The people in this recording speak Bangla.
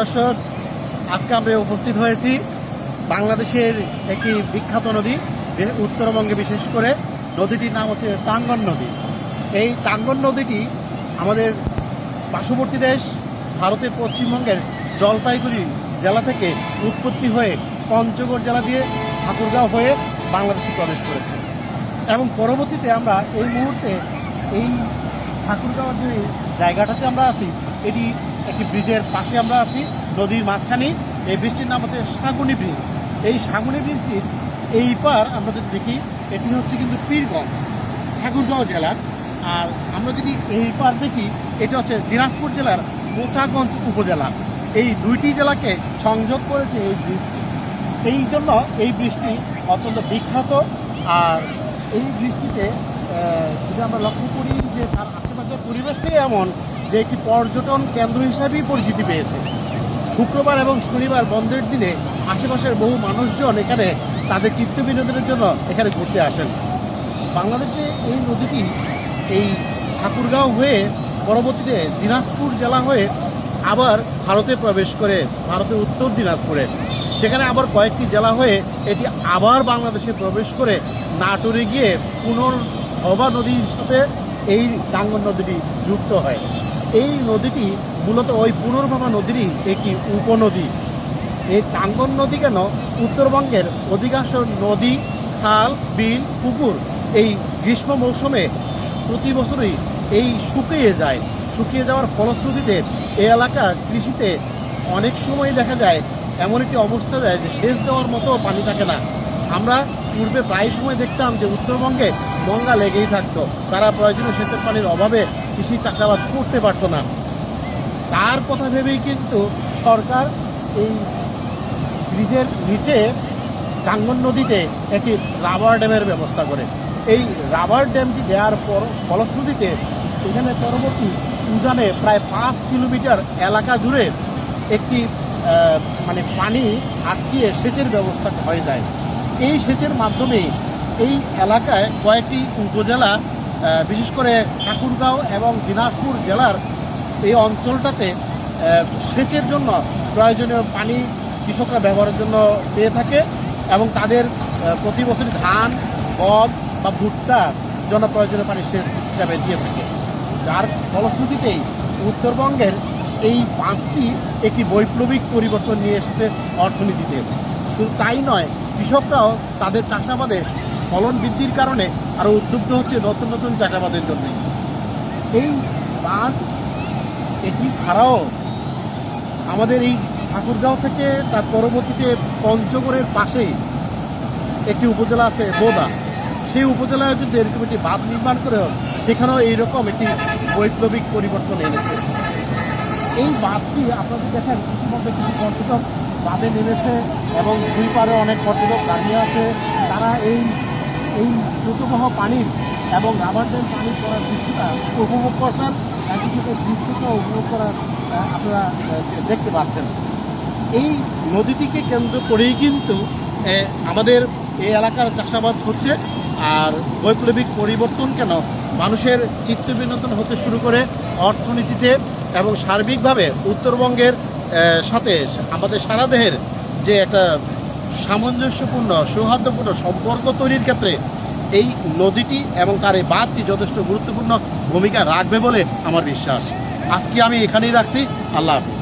দর্শক, আজকে আমরা উপস্থিত হয়েছি বাংলাদেশের একটি বিখ্যাত নদী উত্তরবঙ্গে বিশেষ করে। নদীটির নাম হচ্ছে টাঙ্গন নদী। এই টাঙ্গন নদীটি আমাদের পার্শ্ববর্তী দেশ, ভারতের পশ্চিমবঙ্গের জলপাইগুড়ি জেলা থেকে উৎপত্তি হয়ে পঞ্চগড় জেলা দিয়ে ঠাকুরগাঁও হয়ে বাংলাদেশে প্রবেশ করেছে। এবং পরবর্তীতে আমরা এই মুহূর্তে এই ঠাকুরগাঁও যে জায়গাটাতে আমরা আছি, এটি একটি ব্রিজের পাশে আমরা আছি, নদীর মাঝখানে। এই ব্রিজটির নাম হচ্ছে সাগুনি ব্রিজ। এই সাগুনি ব্রিজটির এই পার আমরা যদি দেখি, এটি হচ্ছে কিন্তু পীরগঞ্জ, ঠাকুরগাঁও জেলার। আর আমরা যদি এই পার দেখি, এটা হচ্ছে দিনাজপুর জেলার মোচাগঞ্জ উপজেলা। এই দুইটি জেলাকে সংযোগ করেছে এই ব্রিজটি। এই জন্য এই বৃষ্টি অত্যন্ত বিখ্যাত। আর এই বৃষ্টিতে যদি আমরা লক্ষ্য করি যে তার আশেপাশের পরিবেশটাই এমন যে একটি পর্যটন কেন্দ্র হিসাবেই পরিচিতি পেয়েছে। শুক্রবার এবং শনিবার বন্ধের দিনে আশেপাশের বহু মানুষজন এখানে তাদের চিত্ত বিনোদনের জন্য এখানে ঘুরতে আসেন। বাংলাদেশে এই নদীটি এই ঠাকুরগাঁও হয়ে পরবর্তীতে দিনাজপুর জেলা হয়ে আবার ভারতে প্রবেশ করে ভারতের উত্তর দিনাজপুরে। সেখানে আবার কয়েকটি জেলা হয়ে এটি আবার বাংলাদেশে প্রবেশ করে নাটোরে গিয়ে পুনর্ভবা নদীর সাথে এই টাঙ্গন নদীটি যুক্ত হয়। এই নদীটি মূলত ওই পুনর্ভবা নদীরই একটি উপনদী। এই টাঙ্গন নদী কেন উত্তরবঙ্গের অধিকাংশ নদী, খাল, বিল, পুকুর এই গ্রীষ্ম মৌসুমে প্রতি বছরই এই শুকিয়ে যায়। শুকিয়ে যাওয়ার ফলশ্রুতিতে এই এলাকা কৃষিতে অনেক সময় দেখা যায়, এমন একটি অবস্থা যায় যে সেচ দেওয়ার মতো পানি থাকে না। আমরা পূর্বে প্রায় সময় দেখতাম যে উত্তরবঙ্গে মঙ্গা লেগেই থাকতো। তারা প্রয়োজনীয় সেচের পানির অভাবে কৃষি চাষাবাদ করতে পারতো না। তার কথা ভেবেই কিন্তু সরকার এই ব্রিজের নিচে টাঙ্গন নদীতে একটি রাবার ড্যামের ব্যবস্থা করে। এই রাবার ড্যামটি দেওয়ার পর ফলশ্রুতিতে এখানে পরবর্তী উজানে প্রায় পাঁচ কিলোমিটার এলাকা জুড়ে একটি মানে পানি আটকিয়ে সেচের ব্যবস্থা হয়ে যায়। এই সেচের মাধ্যমে এই এলাকায় কয়েকটি উপজেলা বিশেষ করে ঠাকুরগাঁও এবং দিনাজপুর জেলার এই অঞ্চলটাতে সেচের জন্য প্রয়োজনীয় পানি কৃষকরা ব্যবহারের জন্য পেয়ে থাকে এবং তাদের প্রতি বছর ধান, গম বা ভুট্টা জন্য প্রয়োজনীয় পানি সেচ হিসাবে দিয়ে থাকে। যার ফলশ্রুতিতেই উত্তরবঙ্গের এই বাঁধটি একটি বৈপ্লবিক পরিবর্তন নিয়ে এসেছে অর্থনীতিতে। শুধু তাই নয়, কৃষকরাও তাদের চাষাবাদে ফলন বৃদ্ধির কারণে আরও উদ্বুদ্ধ হচ্ছে নতুন নতুন চাষাবাদের জন্য। এই বাঁধ, এটি ছাড়াও আমাদের এই ঠাকুরগাঁও থেকে তার পরবর্তীতে পঞ্চগড়ের পাশেই একটি উপজেলা আছে বোদা। সেই উপজেলায় কিন্তু এরকম একটি বাঁধ নির্মাণ করেও সেখানেও এইরকম একটি বৈপ্লবিক পরিবর্তন এনেছে। এই বাঁধটি আপনাদের দেখেন, ইতিমধ্যে কিছু পর্যটক বাঁধে নেমেছে এবং দুই পারে অনেক পর্যটক দাঁড়িয়ে আছে। তারা এই এই দ্রুতবহ পানির এবং রাবার ড্যাম পানির করার দৃশ্যটা উপভোগ করছেন সাথে দৃশ্যটা উপভোগ করার আপনারা দেখতে পাচ্ছেন। এই নদীটিকে কেন্দ্র করেই কিন্তু আমাদের এই এলাকার চাষাবাদ হচ্ছে আর বৈপ্লবিক পরিবর্তন কেন মানুষের চিত্ত বিনোদন হতে শুরু করে অর্থনীতিতে এবং সার্বিকভাবে উত্তরবঙ্গের সাথে আমাদের সারা দেহের যে একটা সামঞ্জস্যপূর্ণ, সৌহার্দ্যপূর্ণ সম্পর্ক তৈরির ক্ষেত্রে এই নদীটি এবং তার এই বাঁধটি যথেষ্ট গুরুত্বপূর্ণ ভূমিকা রাখবে বলে আমার বিশ্বাস। আজকে আমি এখানেই রাখছি। আল্লাহ হাফিজ।